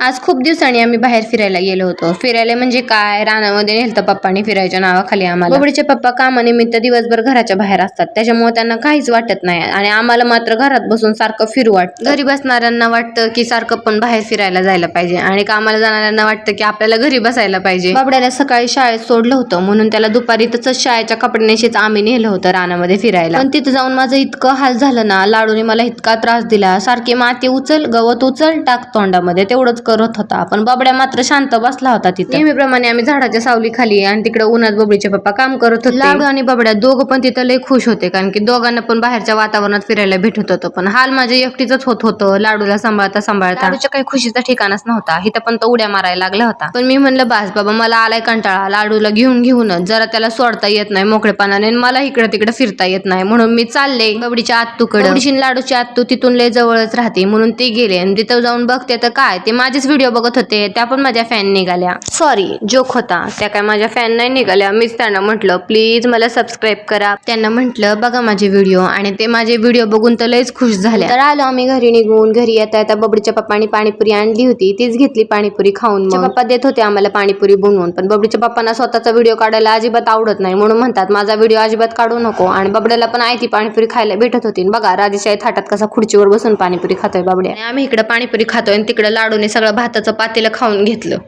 आज खूप दिवसांनी आम्ही बाहेर फिरायला गेलो होतो. फिरायला म्हणजे काय? रानामध्ये नेलतं पप्पानी फिरायच्या नावाखाली आम्हाला. बबडीचे पप्पा कामानिमित्त दिवसभर घराच्या बाहेर असतात. त्याच्यामुळे त्यांना काहीच वाटत नाही आणि आम्हाला मात्र घरात बसून सारखं फिरू वाटतं. घरी बसणाऱ्यांना वाटतं की सारखं पण बाहेर फिरायला जायला पाहिजे आणि कामाला जाणाऱ्यांना वाटतं की आपल्याला घरी बसायला पाहिजे. बाबड्याला सकाळी शाळेत सोडलं होतं. म्हणून त्याला दुपारी तसंच शाळेच्या कपड्यानेशीच आम्ही नेलं होतं रानामध्ये फिरायला. पण तिथं जाऊन माझं इतकं हाल झालं ना लाडूने मला इतका त्रास दिला. सारखी माती उचल गवत उचल टाक तोंडामध्ये. तेवढंच करत होता. पण बाबड्या मात्र शांत बसला होता तिथे. नेहमीप्रमाणे आम्ही झाडाच्या सावली खाली आणि तिकडे उन्हात बबडीचे पप्पा काम करत होते. लाडू आणि बाबड्या दोघं पण तिथं लय खुश होते. कारण की दोघांना पण बाहेरच्या वातावरणात फिरायला भेटत होतं. पण हाल माझ्या एकटीच होत होतं. लाडूला सांभाळता सांभाळता. लाडूच्या काही खुशीचा ठिकाणच नव्हता. इथं पण तो उड्या मारायला लागला होता. पण मी म्हणलं बास बाबा मला आलाय कंटाळा. लाडूला घेऊन घेऊनच जरा त्याला सोडता येत नाही मोकळेपणाने आणि मला इकडे तिकडे फिरता येत नाही. म्हणून मी चालले बबडीच्या आत्तूकडे लाडूची आत्तू तिथून लय जवळच राहते. म्हणून ते गेले आणि तिथं जाऊन बघते तर काय? ते माझेच व्हिडिओ बघत होते त्या पण माझ्या फॅन निघाल्या. सॉरी जोक होता. त्या काय माझ्या फॅन नाही निघाल्या. मीच त्यांना म्हटलं प्लीज मला सबस्क्राईब करा. त्यांना म्हटलं बघा माझे व्हिडिओ आणि ते माझे व्हिडिओ बघून तर लयच खुश झाले तर आलो आम्ही घरी निघून. घरी येता येता बबडीच्या पप्पानी पाणीपुरी आणली होती. तीच घेतली पाणीपुरी खाऊन मग. पप्पा देत होते आम्हाला पाणीपुरी बनवून पण बबडीच्या पप्पांना स्वतःचा व्हिडिओ काढायला अजिबात आवडत नाही म्हणून म्हणतात माझा व्हिडिओ अजिबात काढू नको. आणि बबड्याला पण आहे ती पाणीपुरी खायला भेटत होती. बघा राजेशाही थाटात कसा खुर्चीवर बसून पाणीपुरी खातोय बाबड्या. आणि आम्ही इकडे पाणीपुरी खातोय आणि तिकडे लाडूने सगळं भाताचं पातेलं खाऊन घेतलं.